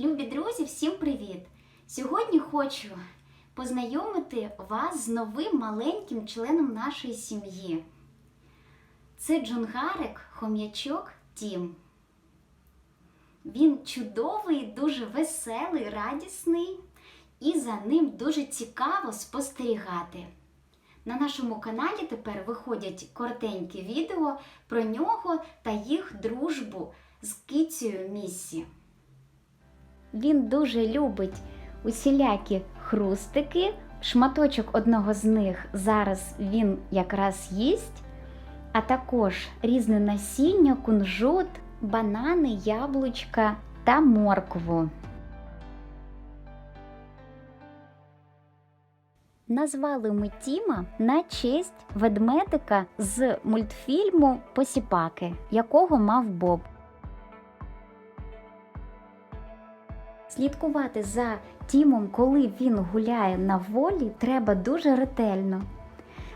Любі друзі, всім привіт! Сьогодні хочу познайомити вас з новим маленьким членом нашої сім'ї. Це Джунгарик, хом'ячок Тім. Він чудовий, дуже веселий, радісний, і за ним дуже цікаво спостерігати. На нашому каналі тепер виходять коротенькі відео про нього та їх дружбу з кицею Міссі. Він дуже любить усілякі хрустики. Шматочок одного з них зараз він якраз їсть, а також різне насіння, кунжут, банани, яблучка та моркву. Назвали ми Тіма на честь ведмедика з мультфільму Посіпаки, якого мав Боб. Слідкувати за Тімом, коли він гуляє на волі, треба дуже ретельно,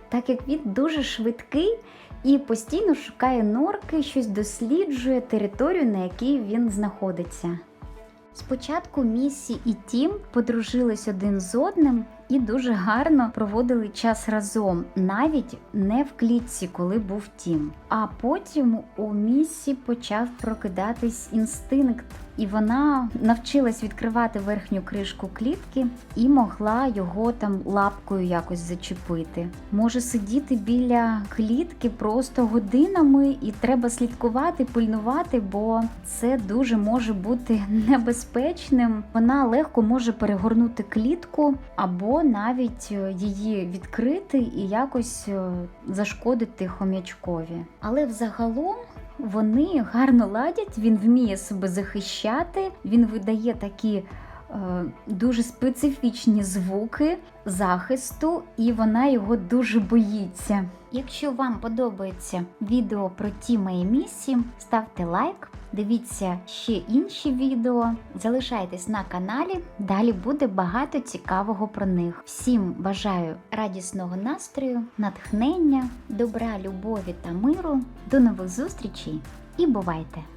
так як він дуже швидкий і постійно шукає норки, щось досліджує територію, на якій він знаходиться. Спочатку Місі і Тім подружились один з одним і дуже гарно проводили час разом, навіть не в клітці, коли був Тім. А потім у Міссі почав прокидатись інстинкт, і вона навчилась відкривати верхню кришку клітки і могла його там лапкою якось зачепити. Може сидіти біля клітки просто годинами, і треба слідкувати, пильнувати, бо це дуже може бути небезпечним. Вона легко може перегорнути клітку або навіть е, її відкрити і якось е, зашкодити хом'ячкові. Але взагалом вони гарно ладять, він вміє себе захищати, він видає такі дуже специфічні звуки захисту, і вона його дуже боїться. Якщо вам подобається відео про Тіма і Місі, ставте лайк, дивіться ще інші відео, залишайтесь на каналі, далі буде багато цікавого про них. Всім бажаю радісного настрою, натхнення, добра, любові та миру. До нових зустрічей і бувайте!